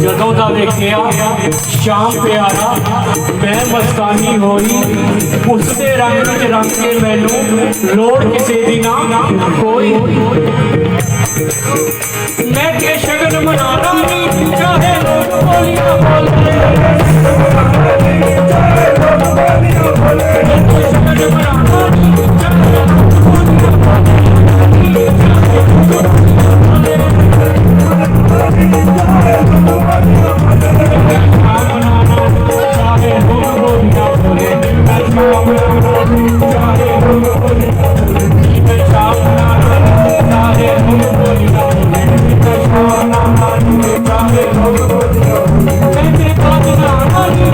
ਜਦੋਂ ਦਾ ਵੇਖਿਆ ਸ਼ਾਮ ਪਿਆਰਾ, ਮੈਂ ਮਸਤਾਨੀ ਹੋਈ ਉਸ ਦੇ ਰੰਗ ਵਿੱਚ ਰੰਗ ਕੇ ਮੈਨੂੰ ਲੋੜ ਕਿਸੇ ਦੀ ਨਾ ਕੋਈ। ਮੈਂ ਕੇ ਸ਼ਗਨ ਮਨਾਣਾ ਨਹੀਂ ਚਾਹੇ ਲੋਕ ਬੋਲੀਆਂ ਬੋਲੇ। ਮੈਂ ਨੂੰ ਚਾਹੇ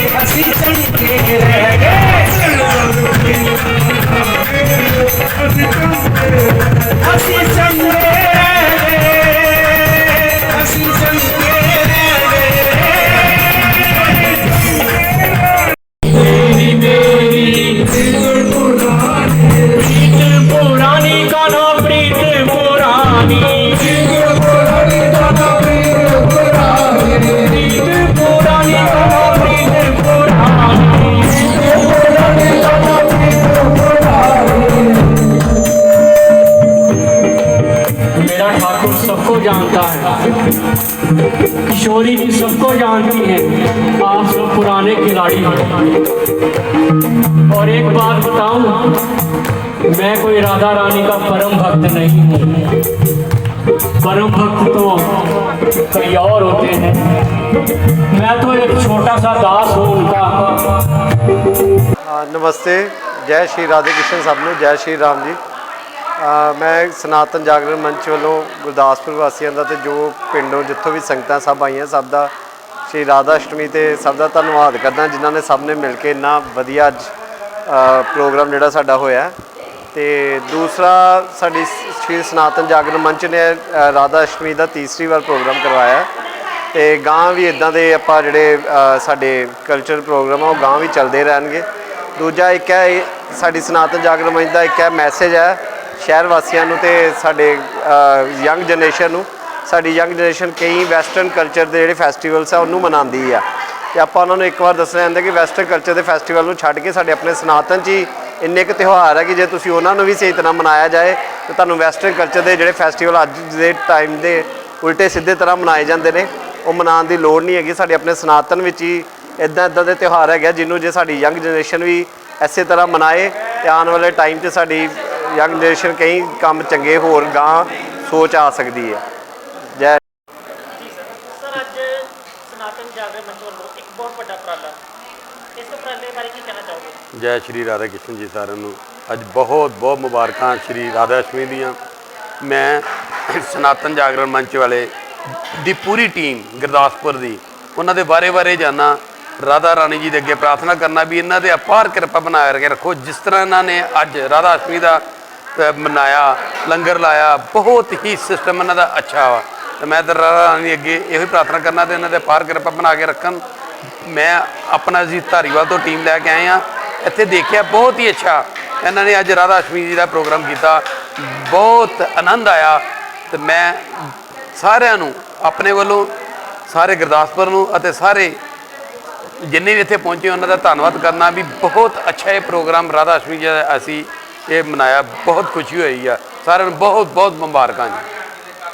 شردا ٹھاکر سب کو جانتا ہے۔ کشوری بھی سب کو جانتی ہیں۔ آپ سب پرانے کھلاڑی ہیں۔ اور ایک بات بتاؤں، میں کوئی رادھا رانی کا پرم بھکت نہیں ہوں۔ پرم بھکت تو کئی اور ہوتے ہیں۔ میں تو ایک چھوٹا سا داس ہوں ان کا۔ ہاں، نمستے۔ جے شری رادھے کرشن صاحب نے، جے شری رام جی۔ ਮੈਂ ਸਨਾਤਨ ਜਾਗਰਣ ਮੰਚ ਵੱਲੋਂ ਗੁਰਦਾਸਪੁਰ ਵਾਸੀਆਂ ਦਾ ਤੇ ਜੋ ਪਿੰਡੋਂ ਜਿੱਥੋਂ ਵੀ ਸੰਗਤਾਂ ਸਭ ਆਈਆਂ, ਸਭ ਦਾ ਸ਼੍ਰੀ ਰਾਧਾ ਅਸ਼ਟਮੀ ਤੇ ਸਭ ਦਾ ਧੰਨਵਾਦ ਕਰਦਾ, ਜਿਨ੍ਹਾਂ ਨੇ ਸਭ ਨੇ ਮਿਲ ਕੇ ਇੰਨਾ ਵਧੀਆ ਅੱਜ ਪ੍ਰੋਗਰਾਮ ਜਿਹੜਾ ਸਾਡਾ ਹੋਇਆ। ਤੇ ਦੂਸਰਾ ਸਾਡੀ ਸ਼੍ਰੀ ਸਨਾਤਨ ਜਾਗਰਣ ਮੰਚ ਨੇ ਰਾਧਾ ਅਸ਼ਟਮੀ ਦਾ ਤੀਸਰੀ ਵਾਰ ਪ੍ਰੋਗਰਾਮ ਕਰਵਾਇਆ। ਹੈ। ਤੇ ਗਾਂ ਵੀ ਇਦਾਂ ਦੇ ਆਪਾਂ ਜਿਹੜੇ ਸਾਡੇ ਕਲਚਰ ਪ੍ਰੋਗਰਾਮ ਆ, ਉਹ ਗਾਂ ਵੀ ਚੱਲਦੇ ਰਹਿਣਗੇ। ਦੂਜਾ ਇੱਕ ਹੈ, ਇਹ ਸਾਡੀ ਸਨਾਤਨ ਜਾਗਰਣ ਮੰਚ ਦਾ ਇੱਕ ਹੈ ਮੈਸੇਜ ਹੈ। ਸ਼ਹਿਰ ਵਾਸੀਆਂ ਨੂੰ ਤੇ ਸਾਡੇ ਯੰਗ ਜਨਰੇਸ਼ਨ ਨੂੰ ਸਾਡੀ ਯੰਗ ਜਨਰੇਸ਼ਨ ਕਈ ਵੈਸਟਰਨ ਕਲਚਰ ਦੇ ਜਿਹੜੇ ਫੈਸਟੀਵਲਸ ਆ ਉਹਨੂੰ ਮਨਾਉਂਦੀ ਆ। ਤੇ ਆਪਾਂ ਉਹਨਾਂ ਨੂੰ ਇੱਕ ਵਾਰ ਦੱਸਣਾ ਚਾਹੁੰਦੇ ਕਿ ਵੈਸਟਰਨ ਕਲਚਰ ਦੇ ਫੈਸਟੀਵਲ ਨੂੰ ਛੱਡ ਕੇ ਸਾਡੇ ਆਪਣੇ ਸਨਾਤਨ 'ਚ ਹੀ ਇੰਨੇ ਕੁ ਤਿਉਹਾਰ ਹੈ ਕਿ ਜੇ ਤੁਸੀਂ ਉਹਨਾਂ ਨੂੰ ਵੀ ਸਹੀ ਤਰ੍ਹਾਂ ਮਨਾਇਆ ਜਾਏ ਤਾਂ ਤੁਹਾਨੂੰ ਵੈਸਟਰਨ ਕਲਚਰ ਦੇ ਜਿਹੜੇ ਫੈਸਟੀਵਲ ਅੱਜ ਦੇ ਟਾਈਮ ਦੇ ਉਲਟੇ ਸਿੱਧੇ ਤਰ੍ਹਾਂ ਮਨਾਏ ਜਾਂਦੇ ਨੇ ਉਹ ਮਨਾਉਣ ਦੀ ਲੋੜ ਨਹੀਂ ਹੈਗੀ। ਸਾਡੇ ਆਪਣੇ ਸਨਾਤਨ ਵਿੱਚ ਹੀ ਇਦਾਂ ਇਦਾਂ ਦੇ ਤਿਉਹਾਰ ਹੈਗੇ ਆ, ਜਿਹਨੂੰ ਜੇ ਸਾਡੀ ਯੰਗ ਜਨਰੇਸ਼ਨ ਵੀ ਐਸੇ ਤਰ੍ਹਾਂ ਮਨਾਏ ਤੇ ਆਉਣ ਵਾਲੇ ਟਾਈਮ 'ਚ ਸਾਡੀ ਯੰਗ ਜਨਰੇਸ਼ਨ ਕਈ ਕੰਮ ਚੰਗੇ ਹੋਰ ਗਾਂ ਸੋਚ ਆ ਸਕਦੀ ਹੈ। ਜੈ ਸਰ ਅੱਜ ਸਨਾਤਨ ਜਾਗਰਣ ਮੰਚ ਵੱਲੋਂ ਇੱਕ ਬਹੁਤ ਵੱਡਾ ਉਪਰਾਲਾ। ਇਸ ਉਪਰਾਲੇ ਬਾਰੇ ਕੀ ਕਹਿਣਾ ਚਾਹੋਗੇ? ਜੈ ਸ਼੍ਰੀ ਰਾਧਾ ਕ੍ਰਿਸ਼ਨ ਜੀ ਸਾਰਿਆਂ ਨੂੰ। ਅੱਜ ਬਹੁਤ ਬਹੁਤ ਮੁਬਾਰਕਾਂ ਸ਼੍ਰੀ ਰਾਧਾ ਅਸ਼ਟਮੀ ਦੀਆਂ। ਮੈਂ ਸਨਾਤਨ ਜਾਗਰਣ ਮੰਚ ਵਾਲੇ ਦੀ ਪੂਰੀ ਟੀਮ ਗੁਰਦਾਸਪੁਰ ਦੀ ਉਹਨਾਂ ਦੇ ਬਾਰੇ ਬਾਰੇ ਜਾਣਾ ਰਾਧਾ ਰਾਣੀ ਜੀ ਦੇ ਅੱਗੇ ਪ੍ਰਾਰਥਨਾ ਕਰਨਾ ਵੀ ਇਹਨਾਂ ਦੇ ਅਪਾਰ ਕਿਰਪਾ ਬਣਾਏ ਕੇ ਰੱਖੋ। ਜਿਸ ਤਰ੍ਹਾਂ ਇਹਨਾਂ ਨੇ ਅੱਜ ਰਾਧਾ ਅਸ਼ਟਮੀ ਦਾ ਮਨਾਇਆ, ਲੰਗਰ ਲਾਇਆ, ਬਹੁਤ ਹੀ ਸਿਸਟਮ ਇਹਨਾਂ ਦਾ ਅੱਛਾ ਵਾ। ਤੇ ਮੈਂ ਤੇ ਰਾਧਾ ਰਾਣੀ ਅੱਗੇ, ਇਹੋ ਹੀ ਪ੍ਰਾਰਥਨਾ ਕਰਨਾ ਤੇ ਇਹਨਾਂ ਦੇ ਪਾਰ ਕਿਰਪਾ ਬਣਾ ਕੇ ਰੱਖਣ। ਮੈਂ ਆਪਣਾ ਜੀ ਧਾਰੀਵਾਲ ਤੋਂ ਟੀਮ ਲੈ ਕੇ ਆਏ ਆ ਇੱਥੇ ਦੇਖਿਆ ਬਹੁਤ ਹੀ ਅੱਛਾ। ਇਹਨਾਂ ਨੇ ਅੱਜ ਰਾਧਾ ਅਸ਼ਮੀ ਜੀ ਦਾ ਪ੍ਰੋਗਰਾਮ ਕੀਤਾ। ਬਹੁਤ ਆਨੰਦ ਆਇਆ। ਤੇ ਮੈਂ ਸਾਰਿਆਂ ਨੂੰ, ਆਪਣੇ ਵੱਲੋਂ, ਸਾਰੇ ਗੁਰਦਾਸਪੁਰ ਨੂੰ ਅਤੇ ਸਾਰੇ ਜਿੰਨੇ ਵੀ ਇੱਥੇ ਪਹੁੰਚੇ, ਉਹਨਾਂ ਦਾ ਧੰਨਵਾਦ ਕਰਨਾ ਵੀ ਬਹੁਤ ਅੱਛਾ ਇਹ ਪ੍ਰੋਗਰਾਮ ਰਾਧਾ ਅਸ਼ਮੀ ਜੀ ਦਾ ਅਸੀਂ ਇਹ ਮਨਾਇਆ ਬਹੁਤ ਖੁਸ਼ੀ ਹੋਈ ਆ। ਸਾਰਿਆਂ ਨੂੰ ਬਹੁਤ ਬਹੁਤ ਮੁਬਾਰਕਾਂ ਜੀ।